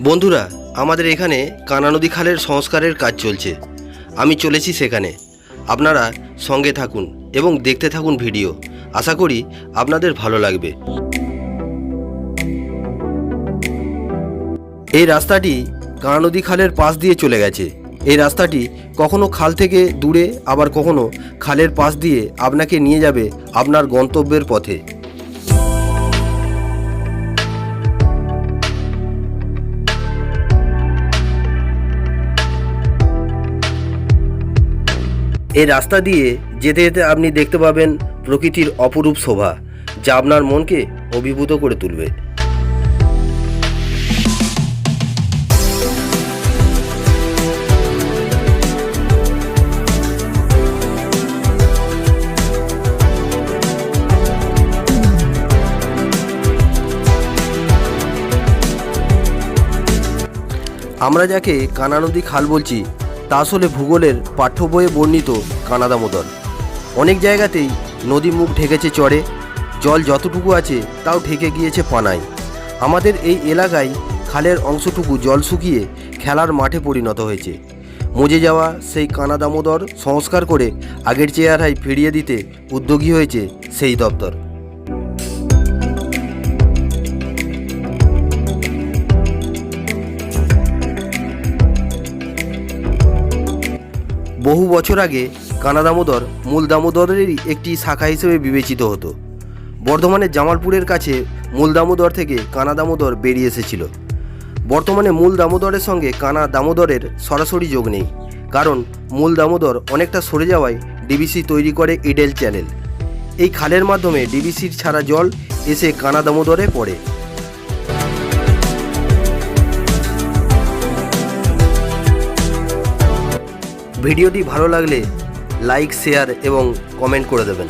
বন্ধুরা, আমাদের এখানে কানা নদী খালের সংস্কারের কাজ চলছে। আমি চলেছি সেখানে। আপনারা সঙ্গে থাকুন এবং দেখতে থাকুন ভিডিও। আশা করি আপনাদের ভালো লাগবে। এই রাস্তাটি কানা নদী খালের পাশ দিয়ে চলে গেছে। এই রাস্তাটি কখনো খাল থেকে দূরে, আবার কখনো খালের পাশ দিয়ে আপনাকে নিয়ে যাবে আপনার গন্তব্যের পথে। এই রাস্তা দিয়ে যেতে যেতে আপনি দেখতে পাবেন প্রকৃতির অপরূপ শোভা, যা আপনার মনকে অভিভূত করে তুলবে। আমরা যাকে কানা নদী খাল বলছি তা আসলে ভূগোলের পাঠ্য বইয়ে বর্ণিত কানা দামোদর অনেক জায়গাতেই নদী মুখ ঢেকেছে চড়ে জল যতটুকু আছে তাও ঢেকে গিয়েছে পানায়। আমাদের এই এলাকায় খালের অংশটুকু জল শুকিয়ে খেলার মাঠে পরিণত হয়েছে। মজে যাওয়া সেই কানা দামোদর সংস্কার করে আগের চেহারায় ফিরিয়ে দিতে উদ্যোগী হয়েছে সেই দপ্তর। বহু বছর আগে কানা দামোদর মূল দামোদরেরই একটি শাখা হিসেবে বিবেচিত হতো। বর্ধমানের জামালপুরের কাছে মূল দামোদর থেকে কানা দামোদর বেরিয়ে এসেছিল। বর্তমানে মূল দামোদরের সঙ্গে কানা দামোদরের সরাসরি যোগ নেই, কারণ মূল দামোদর অনেকটা সরে যাওয়ায় ডিবিসি তৈরি করে ইডেল চ্যানেল। এই খালের মাধ্যমে ডিবিসির ছাড়া জল এসে কানা দামোদরে পড়ে। ভিডিওটি ভালো লাগলে লাইক শেয়ার এবং কমেন্ট করে দেবেন।